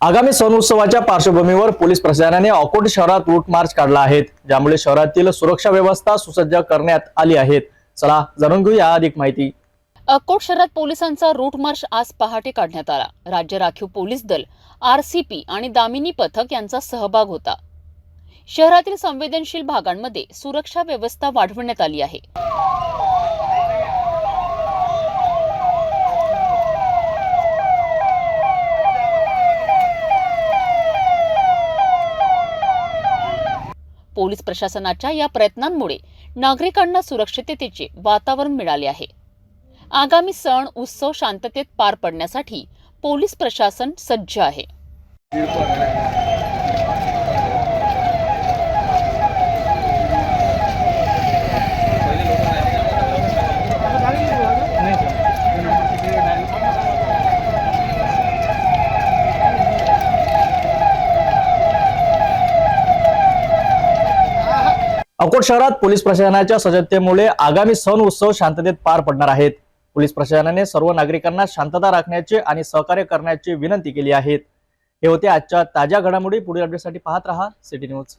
आगामी सण उत्सवाच्या पार्श्वभूमीवर पोलीस प्रशासनाने अकोट शहरात रूट मार्च काढला आहे. ज्यामुळे शहरातील सुरक्षा व्यवस्था सुसज्ज करण्यात आली आहे. चला जाणून घेऊया अधिक माहिती. अकोट शहरात पोलिसांचा रूट मार्च आज पहाटे काढण्यात आला. राज्य राखीव पोलीस दल आरसीपी आणि दामिनी पथक यांचा सहभाग होता. शहरातील संवेदनशील भागांमध्ये सुरक्षा व्यवस्था वाढवण्यात आली आहे. पोलीस प्रशासनाच्या या प्रयत्नांमुळे नागरिकांना सुरक्षिततेचे वातावरण मिळाले आहे. आगामी सण उत्सव शांततेत पार पडण्यासाठी पोलीस प्रशासन सज्ज आहे. अकोट शहरात पोलीस प्रशासनाच्या सज्जतेमुळे आगामी सण उत्सव शांततेत पार पडणार आहेत. पोलीस प्रशासनाने सर्व नागरिकांना शांतता राखण्याचे आणि सहकार्य करण्याची विनंती केली आहे हे होते आजच्या ताज्या घडामोडी. पुढील अपडेटसाठी पाहत रहा. City news.